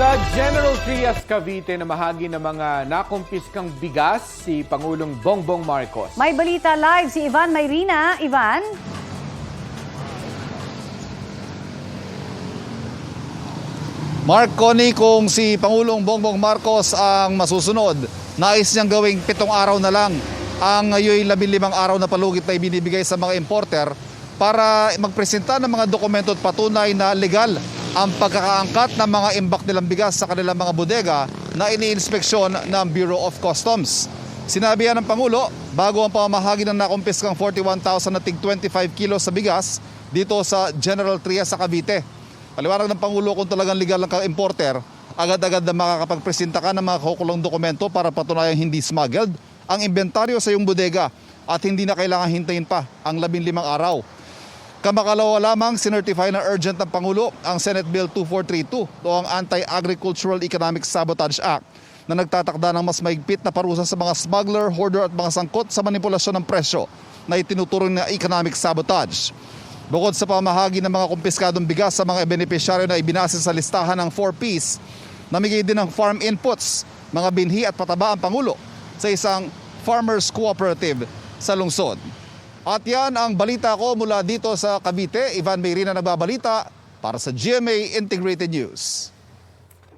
Sa General Trias Cavite na mahagi ng mga nakumpiskang bigas si Pangulong Bongbong Marcos. May balita live si Ivan Mayrina. Ivan? Mark Connie, kung si Pangulong Bongbong Marcos ang masusunod, nais niyang gawing pitong araw na lang ang ngayon labing limang araw na palugit na ibinibigay sa mga importer para magpresenta ng mga dokumento at patunay na legal ang pagkakaangkat ng mga imbak nilang bigas sa kanilang mga bodega na iniinspeksyon ng Bureau of Customs. Sinabi yan ng Pangulo bago ang pamamahagi ng nakumpiskang 41,000 na tig 25 kilos sa bigas dito sa General Trias sa Cavite. Paliwanag ng Pangulo kung talagang legal ang ka-importer, agad-agad na makakapagpresenta ka ng mga kukulong dokumento para patunayang hindi smuggled ang inventaryo sa iyong bodega at hindi na kailangan hintayin pa ang labing limang araw. Kamakalawa lamang sinertify na urgent ng Pangulo ang Senate Bill 2432 o ang Anti-Agricultural Economic Sabotage Act na nagtatakda ng mas maigpit na parusa sa mga smuggler, hoarder at mga sangkot sa manipulasyon ng presyo na itinuturing na economic sabotage. Bukod sa pamahagi ng mga kumpiskadong bigas sa mga benepisyaryo na ibinase sa listahan ng 4Ps, namigay din ng farm inputs, mga binhi at pataba ang Pangulo sa isang farmers cooperative sa lungsod. At yan ang balita ko mula dito sa Cavite. Ivan Mayrina nagbabalita para sa GMA Integrated News.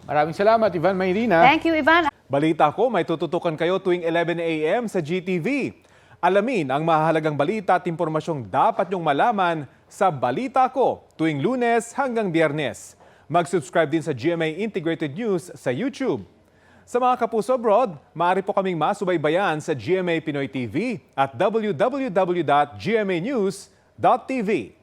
Maraming salamat, Ivan Mayrina. Thank you, Ivan. Balita ko, may tututukan kayo tuwing 11 a.m. sa GTV. Alamin ang mahalagang balita at impormasyong dapat nyong malaman sa Balita Ko tuwing lunes hanggang biyernes. Mag-subscribe din sa GMA Integrated News sa YouTube. Sa mga kapuso abroad, maaari po kaming masubaybayan sa GMA Pinoy TV at www.gmanews.tv.